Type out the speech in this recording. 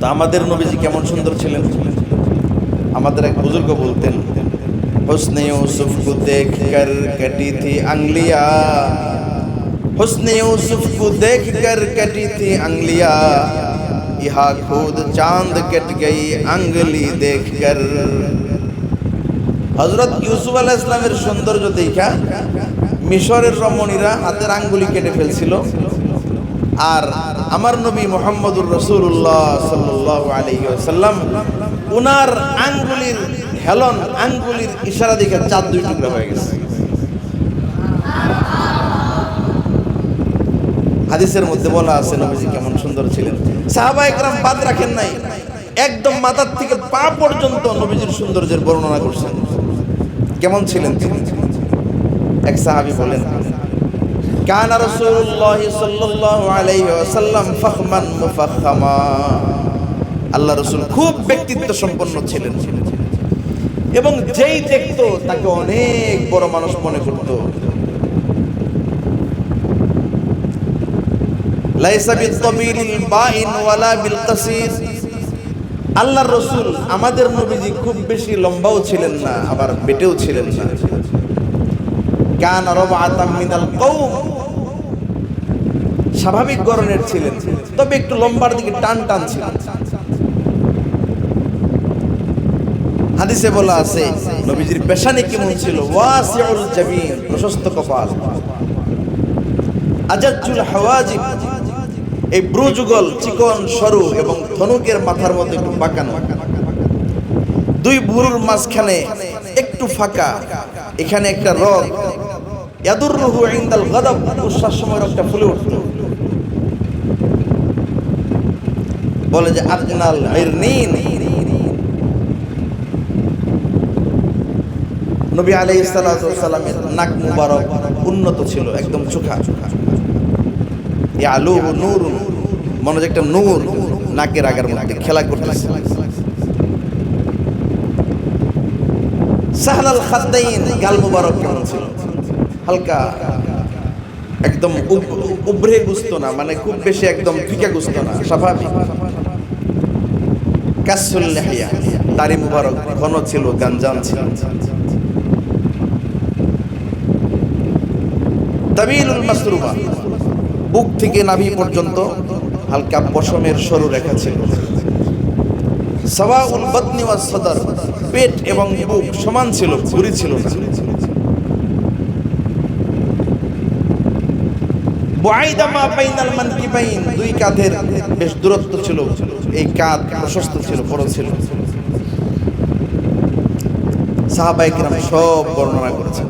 তো আমাদের নবীজি কেমন সুন্দর ছিলেন? আমাদের এক বুজুর্গ বলতেন, হুসনে ইউসুফ কো দেখ কর কটি থি আঙ্গলিয়া হুসনে ইউসুফ কো দেখ কর কটি থি আঙ্গলিয়া ইহা খুদ চাঁদ কট গই আঙ্গলি দেখ কর। হজরত ইউসুফ আলাহ ইসলামের সৌন্দর্য দেখা, মিশরের রমণীরা হাতের আঙ্গুলি কেটে ফেলছিল। আর আমার নবী মোহাম্মদুর রসুল্লাহ সাল্লাহ আলহিসাল্লাম উনার আঙ্গুলির হেলন, আঙ্গুলির ইশারা দেখে চাঁদ দুই টুকরা হয়ে গেছে। হাদিসের মধ্যে বলা আছে, নবীজি কেমন সুন্দর ছিলেন। সাহাবা একরাম বাদ রাখেন নাই। একদম মাথার থেকে পা পর্যন্ত নবীজির সৌন্দর্যের বর্ণনা করছেন। কেমন ছিলেন এক সাহাবি বলেন কান রাসূলুল্লাহ সাল্লাল্লাহু আলাইহি ওয়াসাল্লাম ফাখমান মুফাখখামা। আল্লাহ রাসূল খুব ব্যক্তিত্ব সম্পন্ন ছিলেন। এবং যেই দেখতো, তাকে অনেক বড় মানুষ মনে করত। আল্লাহর রসুল আমাদের নবীজি খুব বেশি লম্বাও ছিলেন না, আবার বেটেও ছিলেন না। কান রবাতাম মিনাল কওম। স্বাভাবিক গরনের ছিলেন, তবে একটু লম্বার দিকে টান টান ছিলেন হাদিসে বলা আছে, নবীজির পেশানি কেমন ছিল? ওয়াসিউল জামিন প্রশস্ত কপাল। হাওয়াজিব, এই ব্রুযুগল, চিকন, সরু এবং ধনুকের মাথার মধ্যে একটু বাঁকানো দুই ভুরুর মাঝখানে একটু ফাঁকা, এখানে একটা রগ। ইয়াদুররুহু ইনদাল গাদাব উৎসার সময় রগটা ফুলে উঠত। বলে যে আদনাল ইরনিন নবী সালাতু সালামের নাক মুবারক উন্নত ছিল, একদম চোখা। আলু নূর মনে একটা নূর নাকের আগার মধ্যে খেলা করতেছে। সাহলাল খাদ্দাইন গাল মুবারক কেমন ছিল? হালকা, একদম উব- উবরে গুস্ত না মানে খুব বেশি একদম ফিকা গুস্ত না, স্বাভাবিক। কাসুল লেহিয়া দাড়ি মুবারক, ঘন ছিল, গাঞ্জাম ছিল। তাবিলুল মাসরুবা বুক থেকে নাভি পর্যন্ত হালকা পশমের সরু রেখা ছিল। সাওয়াউল বাতনি ওয়াস সদর, পেট এবং বুক সমান ছিল, ভুরি ছিল না। দুই কাঁধের বেশ দূরত্ব ছিল। এই কাঁধ প্রশস্ত ছিল, বড় ছিল। সাহাবায়ে কেরাম সব বর্ণনা করেছেন।